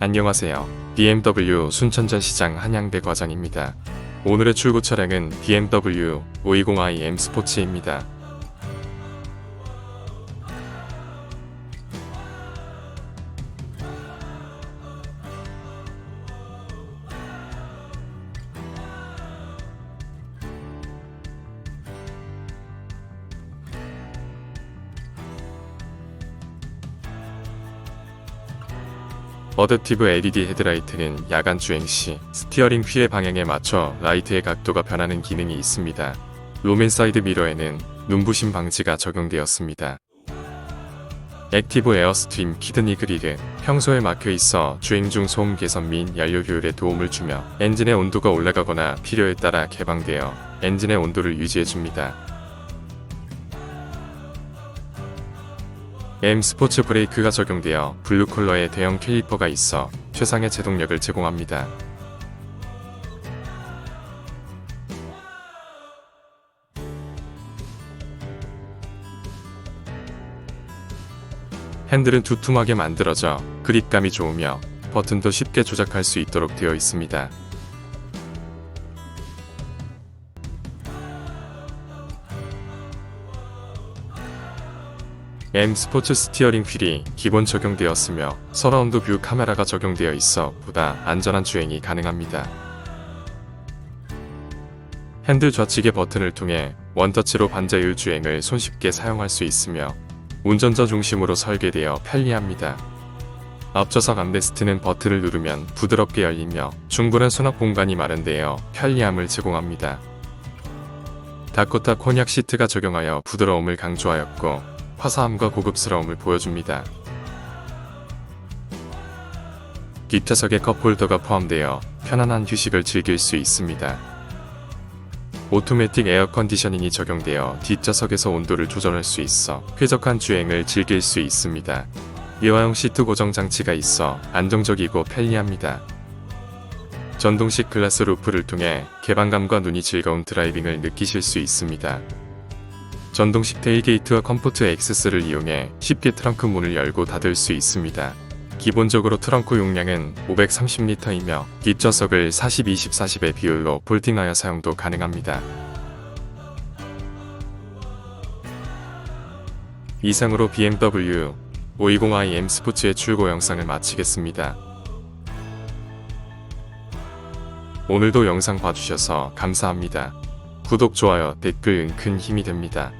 안녕하세요. BMW 순천전 시장 한양대 과장입니다. 오늘의 출고 차량은 BMW 520i M 스포츠입니다. 어댑티브 LED 헤드라이트는 야간 주행 시 스티어링 휠의 방향에 맞춰 라이트의 각도가 변하는 기능이 있습니다. 로맨 사이드 미러에는 눈부심 방지가 적용되었습니다. 액티브 에어 스트림 키드니 그릴은 평소에 막혀 있어 주행 중 소음 개선 및 연료 효율에 도움을 주며 엔진의 온도가 올라가거나 필요에 따라 개방되어 엔진의 온도를 유지해 줍니다. M 스포츠 브레이크가 적용되어 블루 컬러의 대형 캘리퍼가 있어 최상의 제동력을 제공합니다. 핸들은 두툼하게 만들어져 그립감이 좋으며 버튼도 쉽게 조작할 수 있도록 되어 있습니다. M 스포츠 스티어링 휠이 기본 적용되었으며 서라운드 뷰 카메라가 적용되어 있어 보다 안전한 주행이 가능합니다. 핸들 좌측의 버튼을 통해 원터치로 반자율 주행을 손쉽게 사용할 수 있으며 운전자 중심으로 설계되어 편리합니다. 앞좌석 암레스트는 버튼을 누르면 부드럽게 열리며 충분한 수납 공간이 마련되어 편리함을 제공합니다. 다코타 콘약 시트가 적용하여 부드러움을 강조하였고 화사함과 고급스러움을 보여줍니다. 뒷좌석에 컵홀더가 포함되어 편안한 휴식을 즐길 수 있습니다. 오토매틱 에어 컨디셔닝이 적용되어 뒷좌석에서 온도를 조절할 수 있어 쾌적한 주행을 즐길 수 있습니다. 이화용 시트 고정 장치가 있어 안정적이고 편리합니다. 전동식 글라스 루프를 통해 개방감과 눈이 즐거운 드라이빙을 느끼실 수 있습니다. 전동식 테일게이트와 컴포트 액세스를 이용해 쉽게 트렁크 문을 열고 닫을 수 있습니다. 기본적으로 트렁크 용량은 530리터이며 뒷좌석을 40-20-40의 비율로 볼팅하여 사용도 가능합니다. 이상으로 BMW 520i M 스포츠의 출고 영상을 마치겠습니다. 오늘도 영상 봐주셔서 감사합니다. 구독, 좋아요, 댓글 은 큰 힘이 됩니다.